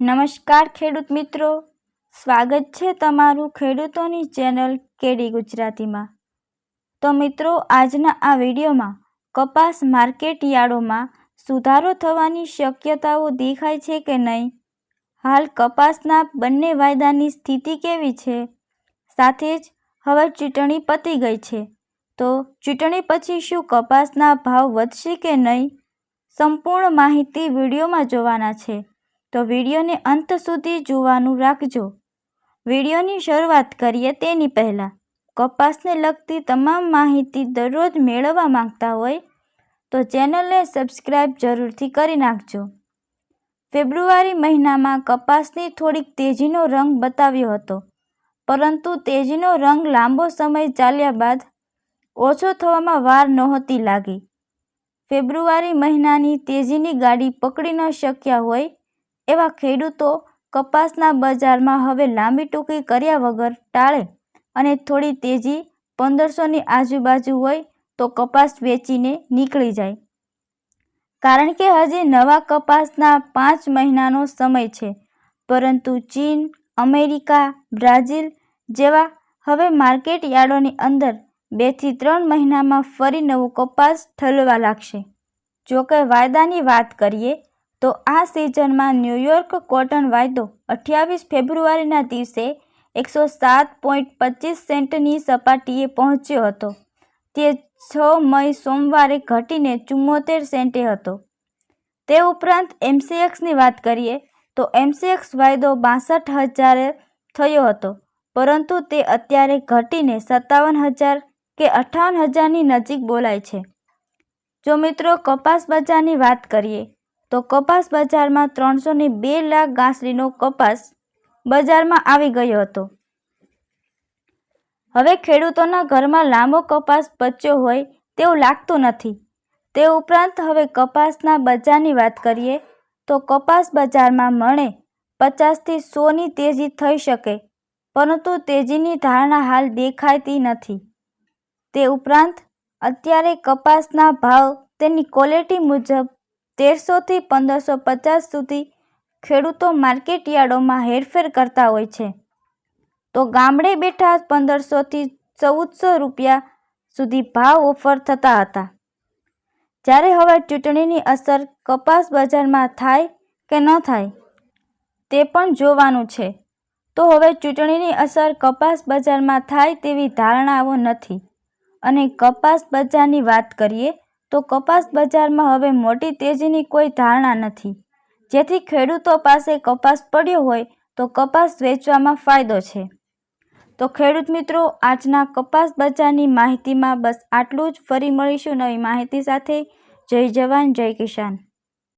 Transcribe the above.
નમસ્કાર ખેડૂત મિત્રો. સ્વાગત છે તમારું ખેડૂતોની ચેનલ કેડી ગુજરાતીમાં. તો મિત્રો, આજના આ વિડીયોમાં કપાસ માર્કેટ યાર્ડોમાં સુધારો થવાની શક્યતાઓ દેખાય છે કે નહીં? હાલ કપાસના બંને વાયદાની સ્થિતિ કેવી છે? સાથે જ હવે ચૂંટણી પતી ગઈ છે. તો ચૂંટણી પછી શું કપાસના ભાવ વધશે કે નહીં? સંપૂર્ણ માહિતી વિડીયોમાં જોવાના છે. તો વિડીયોને અંત સુધી જોવાનું રાખજો. વિડીયોની શરૂઆત કરીએ તેની પહેલાં. કપાસને લગતી તમામ માહિતી દરરોજ મેળવવા માંગતા હોય તો ચેનલને સબસ્ક્રાઈબ જરૂરથી કરી નાખજો. ફેબ્રુઆરી મહિનામાં કપાસની થોડીક તેજીનો રંગ બતાવ્યો હતો, પરંતુ તેજીનો રંગ લાંબો સમય ચાલ્યા બાદ ઓછો થવામાં વાર નહોતી લાગી. ફેબ્રુઆરી મહિનાની તેજીની ગાડી પકડી ન શક્યા હોય એવા ખેડૂતો કપાસના બજારમાં હવે લાંબી ટૂંકી કર્યા વગર ટાળે અને થોડી તેજી પંદરસોની આજુબાજુ હોય તો કપાસ વેચીને નીકળી જાય. કારણ કે હજી નવા કપાસના પાંચ મહિનાનો સમય છે, પરંતુ ચીન, અમેરિકા, બ્રાઝિલ જેવા હવે માર્કેટ યાર્ડોની અંદર બેથી ત્રણ મહિનામાં ફરી નવું કપાસ ઠલવા લાગશે. જોકે વાયદાની વાત કરીએ તો આ સિઝનમાં ન્યૂયોર્ક કોટન વાયદો અઠ્યાવીસ ફેબ્રુઆરીના દિવસે એકસો સાત પોઈન્ટ પચીસ સેન્ટની સપાટીએ પહોંચ્યો હતો. તે છ મઈ સોમવારે ઘટીને ચુમ્મોતેર સેન્ટે હતો. તે ઉપરાંત એમસીએક્સની વાત કરીએ તો એમસીએક્સ વાયદો બાસઠ હજારે થયો હતો, પરંતુ તે અત્યારે ઘટીને સત્તાવન હજાર કે અઠ્ઠાવન હજારની નજીક બોલાય છે. જો મિત્રો કપાસ બજારની વાત કરીએ તો કપાસ બજારમાં ત્રણસો ને બે લાખ ગાંસડીનો કપાસ બજારમાં આવી ગયો હતો. હવે ખેડૂતોના ઘરમાં લાંબો કપાસ બચ્યો હોય તેવું લાગતું નથી. તે ઉપરાંત હવે કપાસના બજારની વાત કરીએ તો કપાસ બજારમાં મણે પચાસથી સોની તેજી થઈ શકે, પરંતુ તેજીની ધારણા હાલ દેખાતી નથી. તે ઉપરાંત અત્યારે કપાસના ભાવ તેની ક્વોલિટી મુજબ તેરસોથી પંદરસો પચાસ સુધી ખેડૂતો માર્કેટ યાર્ડોમાં હેરફેર કરતા હોય છે. તો ગામડે બેઠા પંદરસોથી ચૌદસો રૂપિયા સુધી ભાવ ઓફર થતા હતા. જ્યારે હવે ચૂંટણીની અસર કપાસ બજારમાં થાય કે ન થાય, તે પણ જોવાનું છે. તો હવે ચૂંટણીની અસર કપાસ બજારમાં થાય તેવી ધારણાઓ નથી. અને કપાસ બજારની વાત કરીએ તો કપાસ બજારમાં હવે મોટી તેજીની કોઈ ધારણા નથી. જેથી ખેડૂતો પાસે કપાસ પડ્યો હોય તો કપાસ વેચવામાં ફાયદો છે. તો ખેડૂત મિત્રો, આજના કપાસ બજારની માહિતીમાં બસ આટલું જ. ફરી મળીશું નવી માહિતી સાથે. જય જવાન, જય કિસાન.